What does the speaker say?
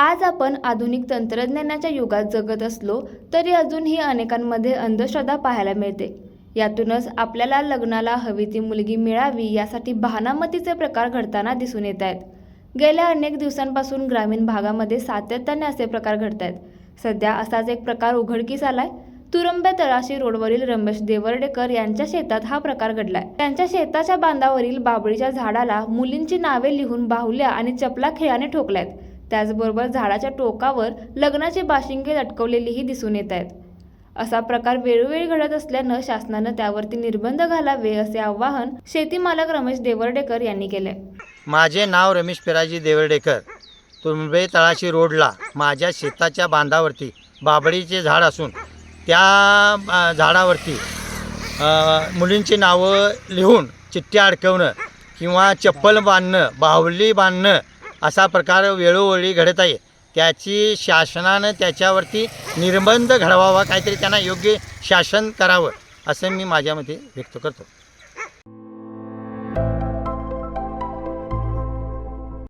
आज आपण आधुनिक तंत्रज्ञानाच्या युगात जगत असलो तरी अजूनही अनेकांमध्ये अंधश्रद्धा पाहायला मिळते. यातूनच आपल्याला लग्नाला हवी ती मुलगी मिळावी यासाठी बहानामतीचे प्रकार घडताना दिसून येत आहेत. गेल्या अनेक दिवसांपासून ग्रामीण भागामध्ये सातत्याने असे प्रकार घडत आहेत. सध्या असाच एक प्रकार उघडकीस आलाय. तुरंबे तळाशी रोडवरील रमेश देवर्डेकर यांच्या शेतात हा प्रकार घडलाय. त्यांच्या शेताच्या बांधावरील बाबळीच्या झाडाला मुलींची नावे लिहून बाहुल्या आणि चपला खेळाने ठोकल्यात. त्याचबरोबर झाडाच्या टोकावर लग्नाचे बाशिंगे लटकवलेलीही दिसून येत आहेत. असा प्रकार वेळोवेळी घडत असल्यानं शासनानं त्यावरती निर्बंध घालावे असे आवाहन शेती मालक रमेश देवर्डेकर यांनी केले. माझे नाव रमेश पिराजी देवर्डेकर. तुंबे तळाशी रोडला माझ्या शेताच्या बांधावरती बाबळीचे झाड असून त्या झाडावरती मुलींची नावं लिहून चिठ्ठ्या अडकवणं किंवा चप्पल बांधणं बाहुली बांधणं असा प्रकार वेळोवेळी घडत आहे. त्याची शासनानं त्याच्यावरती निर्बंध घडवावा काहीतरी त्यांना योग्य शासन करावं असं मी माझ्या मते व्यक्त करतो.